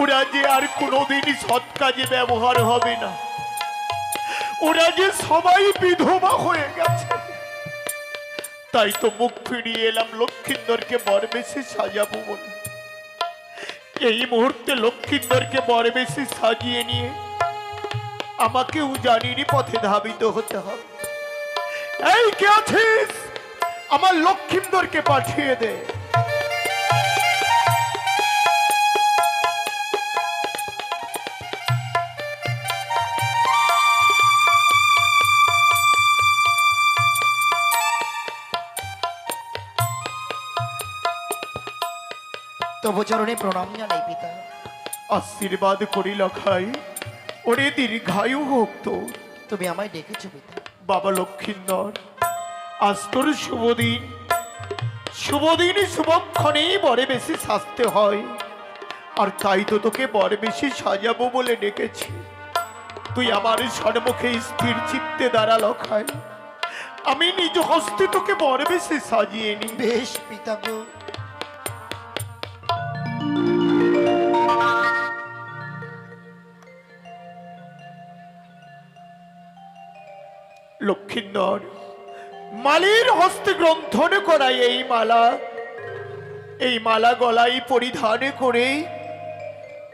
ওরা যে আর কোনোদিন সৎ কাজে ব্যবহার হবে না। ওরা যে সবাই বিধবা হয়ে গেছে। তাই তো মুখ ফিরিয়ে এলাম লক্ষ্মীন্দরকে বর বেশি সাজাবো বলে। এই মুহূর্তে লক্ষ্মীন্দরকে বর বেশি সাজিয়ে নিয়ে আমাকেও জানিনি পথে ধাবিত হতে হবে। এই কে আছিস? আমার লক্ষ্মীন্দরকে পাঠিয়ে দে। তবু চরণে প্রণাম জানাই পিতা। আশীর্বাদ করি লখাই ওরে দীর্ঘায়ু হোক তোর তুমি আমায় ডেকেছো পিতা। বাবা লক্ষ্মীন্দর আজ তোর শুভদিন। শুভদিন শুভক্ষণেই বরে বেশি সাজতে হয় আর তাই তো তোকে বরে বেশি সাজাবো বলে ডেকেছি। তুই আমার সন্মুখে স্থির চিত্তে দাঁড়া লখাই আমি নিজ হস্তে তোকে বরে বেশি সাজিয়ে নি বেশ পিতা গো লক্ষ্মীন্দর মালির হস্তে গ্রন্থন করাই এই মালা। এই মালা গলায় পরিধান করে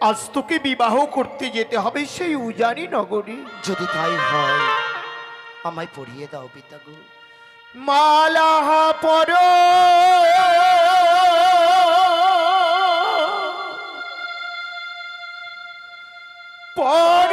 আজ তোকে বিবাহ করতে যেতে হবে সেই উজানি নগরী। যদি তাই হয় আমায় পড়িয়ে দাও পিতা গো। মালা পর। পরে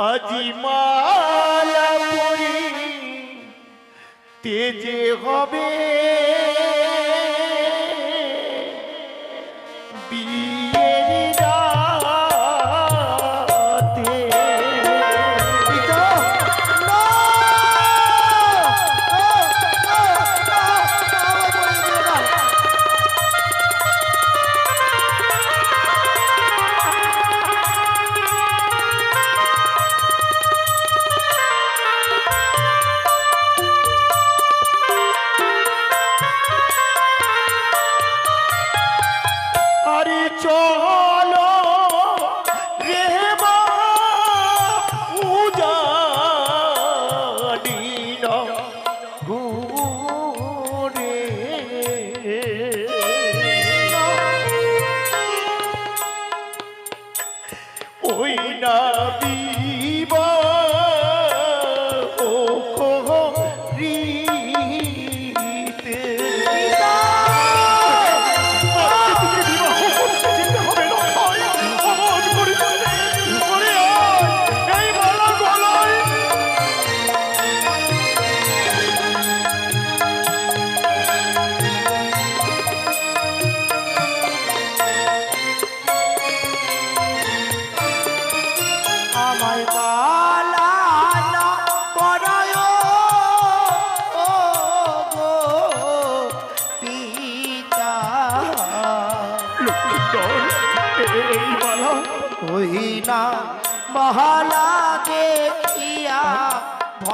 আজি মালা পরি তেজে হবে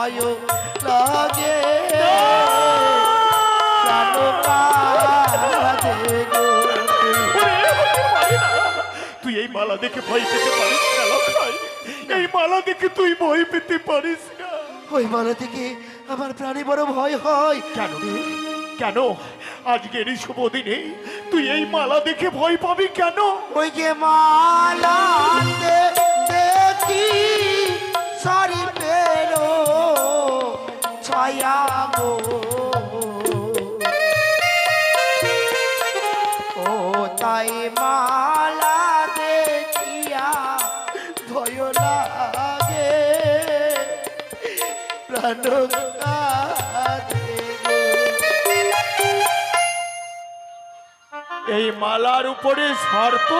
ভয় লাগে। তুই এই মালা দেখে ভয় পেতে পারিস এই মালা দেখে তুই ভয় পেতে পারিস না। ওই মালা থেকে আমার প্রাণে বড় ভয় হয়। কেন? কেন? আজকের এই শুভ দিনে তুই এই মালা দেখে ভয় পাবি কেন? ওই যে মালা এই মালার উপরে সর্প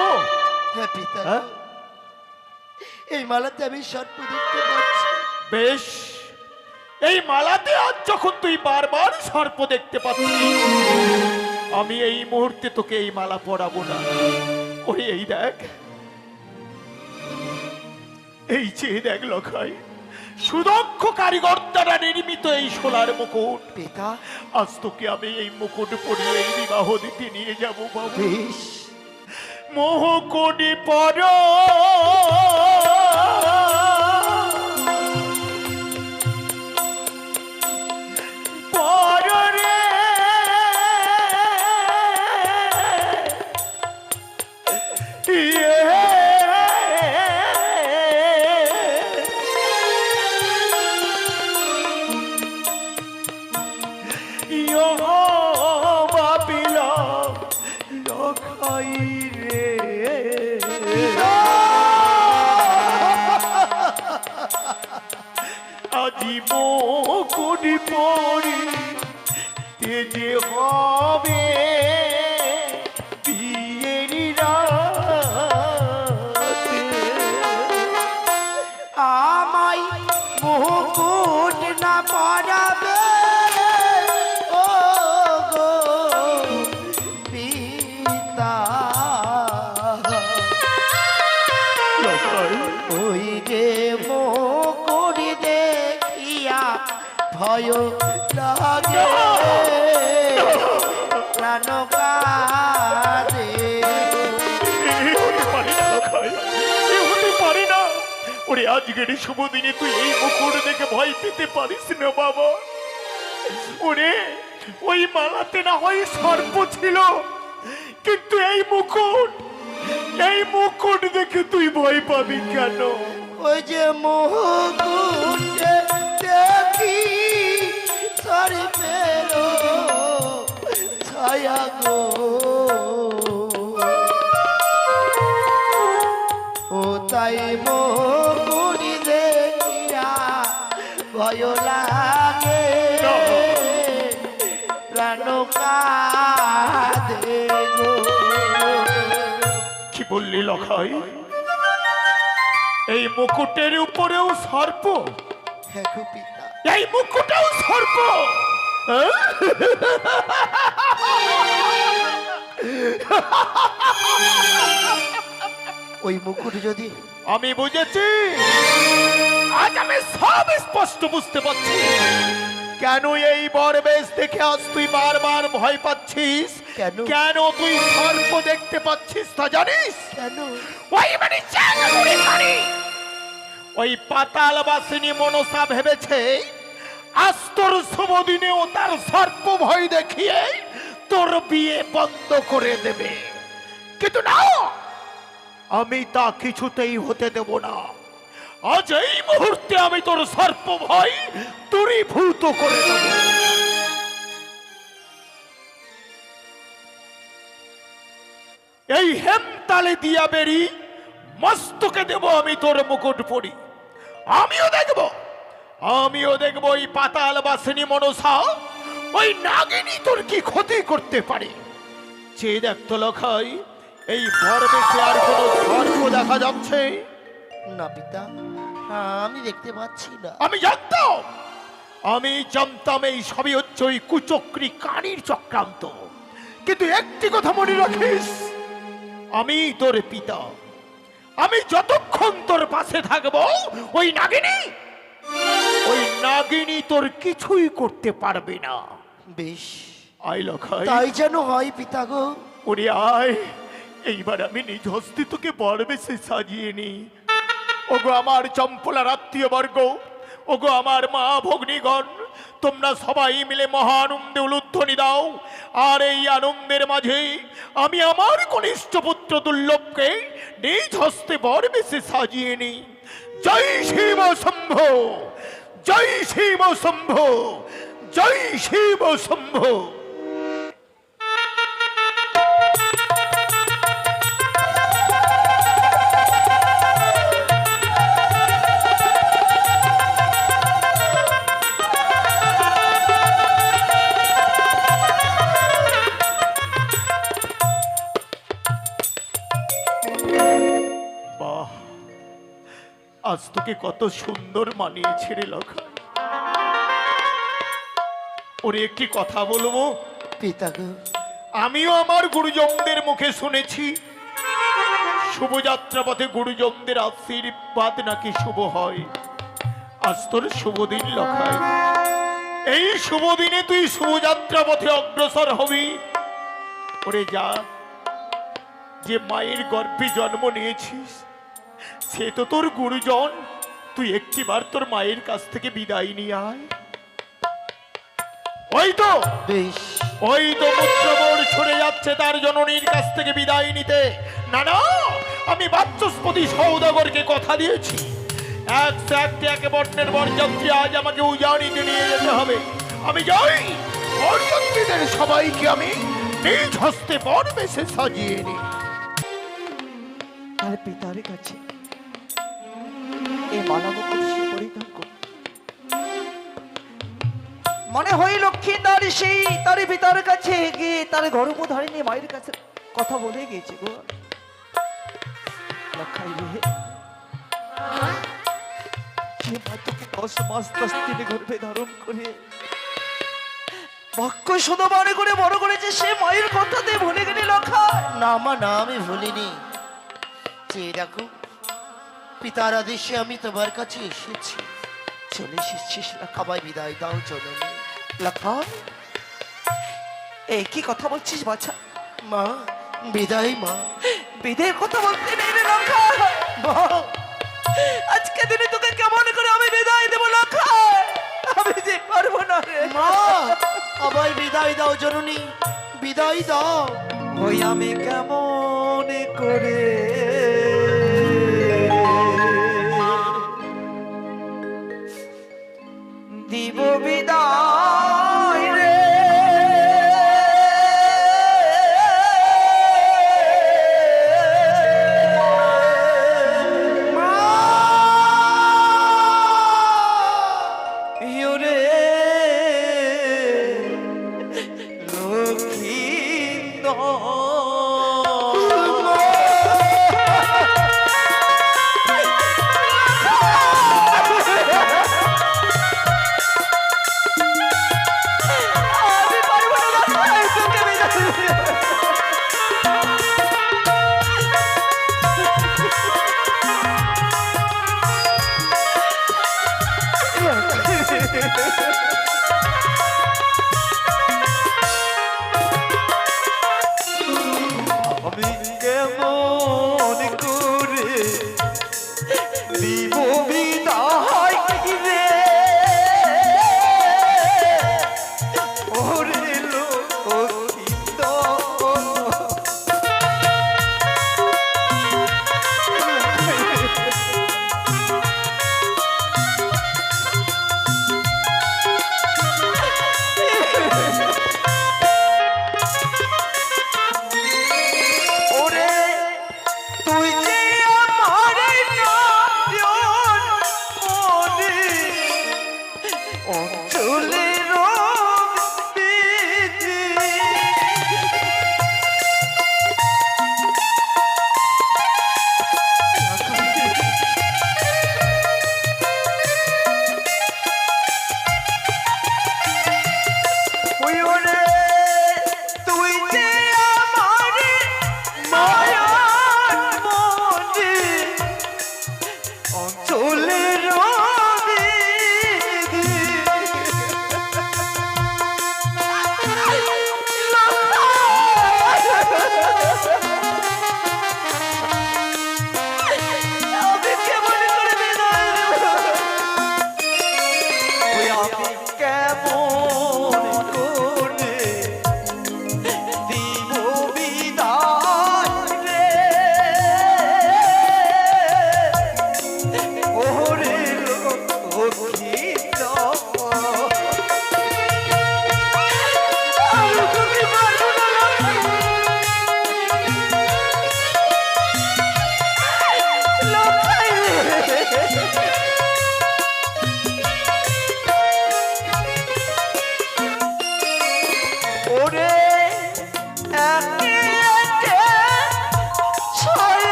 হ্যাঁ পিতা হ্যাঁ? এই মালাতে আমি সর্প দেখতে পাচ্ছি বেশ। এই মালাতে আজ যখন তুই বারবার সর্প দেখতে পাচ্ছিস আমি এই মুহূর্তে তোকে এই মালা পরাবো না। ওরে এই দেখ। এই চেয়ে দেখ লখাই। সুদক্ষ কারিগর দ্বারা নির্মিত এই সোলার মুকুট। পিতা। আজ তোকে আমি এই মুকুট পরিয়ে এই বিবাহ দিতে নিয়ে যাব বাবু। মোহ কোটি পরে। তেজে ওরে আজকের শুভ দিনে তুই এই মুকুট দেখে ভয় পেতে পারিস না, বাবা। ওরে, ওই মালাতে না হয় সর্প ছিল, কিন্তু এই মুকুট এই মুকুট দেখে তুই ভয় পাবি কেন? ওই যে মুকুটে দেখি ছায়া গো। লখাই এই মুকুটের উপরেও সর্প। হ্যাঁ এই মুকুটেও সর্প। হ্যাঁ? ওই মুকুট যদি আমি বুঝেছি। আজ আমি সব স্পষ্ট বুঝতে পারছি। কেন এই বরবেশ দেখে আজ তুই বারবার ভয় পাচ্ছিস? কেন? কেন তুই সর্প দেখতে পাচ্ছিস তা জানিস? কেন? ওই মানে ওই পাতাল বাসিনী মনসা ভেবেছে আজ তোর শুভ দিনেও তার সর্প ভয় দেখিয়ে তোর বিয়ে বন্ধ করে দেবে। কিন্তু না আমি তা কিছুতেই হতে দেব না। আজ এই মুহূর্তে আমি তোর সর্প ভয় দূরীভূত করে দেব। এই হেমতালে দিয়া বেরি মস্তকে দেব আমি তোর মুকুট পরি। আমিও দেখব আমিও দেখব ওই পাতাল বাসিনী মনসা ওই নাগিনী তোর কি ক্ষতি করতে পারে? চেয়ে দেখতো লখাই এই পরবেশে আর কোনো সর্প দেখা যাচ্ছে? না পিতা আমি দেখতে পাচ্ছি না। আমি জানতাম আমি জানতাম এই সবই হচ্ছে ওই কুচক্রি কানির চক্রান্ত। কিন্তু একটি কথা মনে রাখিস আমি তোর পিতা। আমি যতক্ষণ তোর পাশে থাকব ওই নাগিনী ওই নাগিনী তোর কিছুই করতে পারবে না। বেশ। আই লখাই। তাই যেন হয় পিতা গো। ওরে আয়। এইবার আমি নিজ হস্তে তোকে বরবেশে সাজিয়ে নি। ওগো আমার চম্পলার আত্মীয় বর্গ ওগো আমার মা ভগ্নীগণ তোমরা সবাই মিলে মহা আনন্দে উলুধ্বনি দাও। আর এই আনন্দের মাঝে আমি আমার কনিষ্ঠ পুত্র দুর্লভকে নিজ হস্তে বরবেশে সাজিয়ে নিই। জয় শিব শম্ভ! জয় শিব শম্ভ! জয় শিব শম্ভ! তোকে কত সুন্দর মানিয়েছে রে লক্ষণ ওরে একটি কথা বলব? পিতা আমিও আমার গুরুজনদের মুখে শুনেছি শুভযাত্রা পথে গুরুজনদের আশীর্বাদ নাকি শুভ হয়? আজ তোর শুভ দিন লখায় এই শুভ দিনে তুই শুভযাত্রা পথে অগ্রসর হবি। ওরে যা যে মায়ের গর্ভে জন্ম নিয়েছিস সে তো তোর গুরুজন। তুই একটিবার তোর মায়ের কাছ থেকে বিদায় নিয়ে আয়। ওই তো! ওই তো পুত্রবোর ছড়ে যাচ্ছে তার জননীর কাছ থেকে বিদায় নিতে। না না আমি বাচস্পতি সৌদাগরকে কথা দিয়েছি। এক একটি এক বর্ণের বরযাত্রী আজ আমাকে উজানিতে নিয়ে যেতে হবে। আমি যাই। বরযাত্রীদের সবাইকে আমি নিজ হস্তে বর বেশে সাজিয়ে নিই। তার পিতার কাছে এই মানব পরিধান মনে হয় লক্ষ্মী নারী সেই, তার পিতার কাছে গিয়ে তার গর্ভধারিণী মায়ের কাছে কথা বলে গেছে গো। করে মনে করেছে, সে মায়ের কথাতে ভুলে গেলি না মা, না, আমি ভুলিনি। পিতার আদেশে আমি তোমার কাছে এসেছি। চলে এসেছিস আমায় বিদায় দাও জননী। লক্ষা এই কি কথা বলছিস বাছা? মা বিদায় মা। কথা বলতে নেই রে মা আজকে দিনে তোকে কেমন করে আমি বিদায় দেবো লক্ষা আমি যে পারব না রে। মা আমায় বিদায় দাও জননী। বিদায় দাও। ওই আমি কেমন করে দিব বিদায়। or to.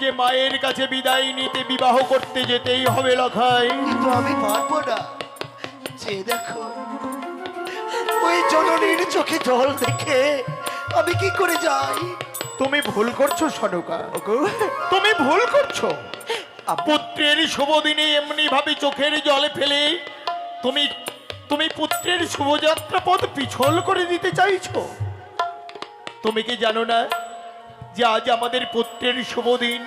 যে মায়ের কাছে বিদায় নিতে বিবাহ করতে যেতেই হবে লখাই। কিন্তু আমি পারব না। যে দেখো ওই জননীর চোখে জল দেখে আমি কি করে যাই? তুমি ভুল করছ সনকা। তুমি ভুল করছ। পুত্রের শুভ দিনে এমনি ভাবে চোখের জলে ফেলে তুমি তুমি পুত্রের শুভযাত্রা পথ পিছল করে দিতে চাইছো? তুমি কি জানো না যে আজ আমাদের পুত্রের শুভ দিন।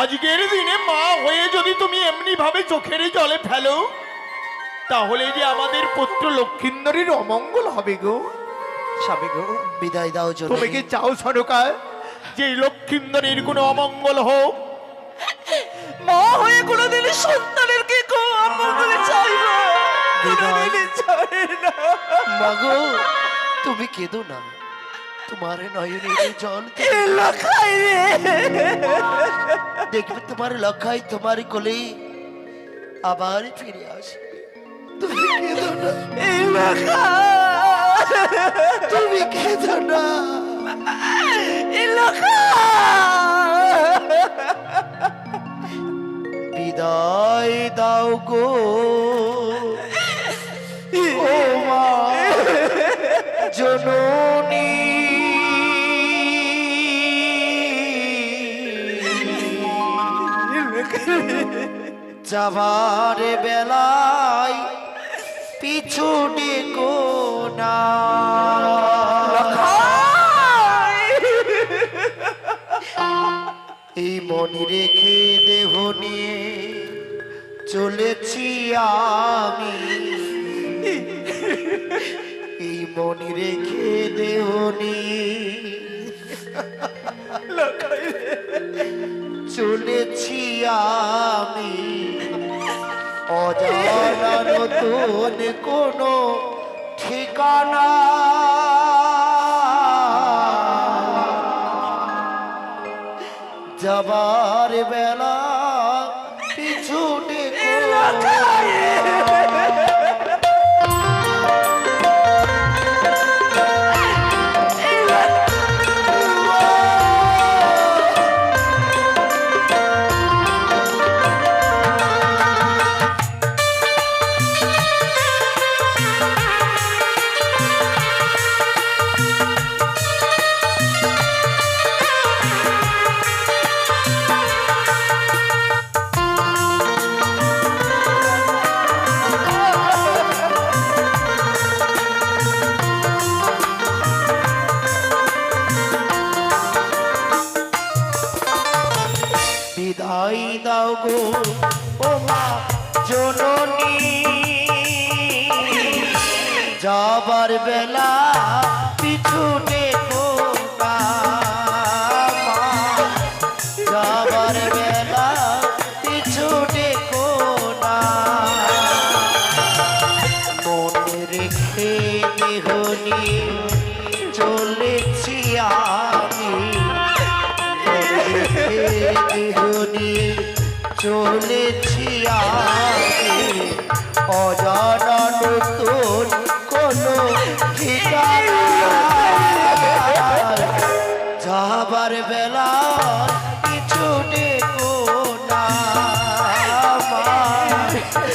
আজকের দিনে মা হয়ে যদি তুমি এমনি ভাবে চোখের জলে ফেলো তাহলে যে আমাদের পুত্র লক্ষিন্দরের অমঙ্গল হবে গো। স্বামী গো বিদায় দাও তুমি কি চাও সরকা যে লক্ষিন্দরের কোনো অমঙ্গল হোক? মা হয়ে কোনোদিন সন্তানের কি গো অমঙ্গলে চাইব কোনোদিনই চাই না। মাগো তুমি কেঁদো না। তোমার নয়নের জল লখাই রে দেখবে তোমার লক্ষাই তোমার কোলে আবার ফিরে আসবে তুমি কেঁদো না এই লখা তুমি কেঁদো না এই লখা বিদায় দাও গো ও মা জননী যাবার বেলায় পিছু ডেকো না। এই মনি রেখে দেহ নিয়ে চলেছি আমি। এই মনি রেখে দেহ নিয়ে চলেছি আমি। অজানা নতুন কোনো ঠিকানা। যাবার বেলা পিছু জননী। যাবার বেলা পিছু Hey.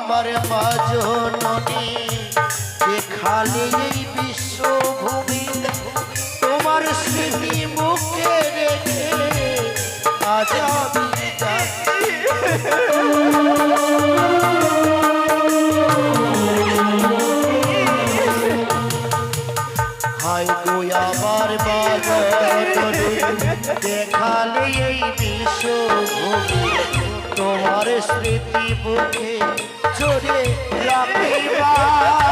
আমার মাজননী, যে খালি বিশ্বভূমি তোমার স্মৃতি মুখে রেখে আজ গো আমার মাজননী দেখালে এই বিশ্বভূমি তোমার স্মৃতি বুকে জোরে রাখিবা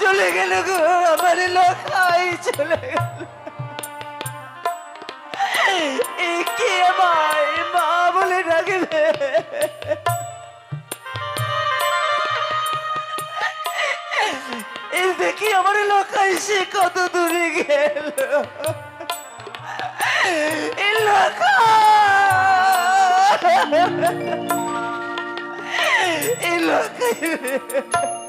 চলে গেল গো, আমার লোকাই চলে গেল। কে আমায় মা বলে ডাকবে। দেখি আমার লোকাই সে কত দূরে গেল। এই লোকা এই লোকাই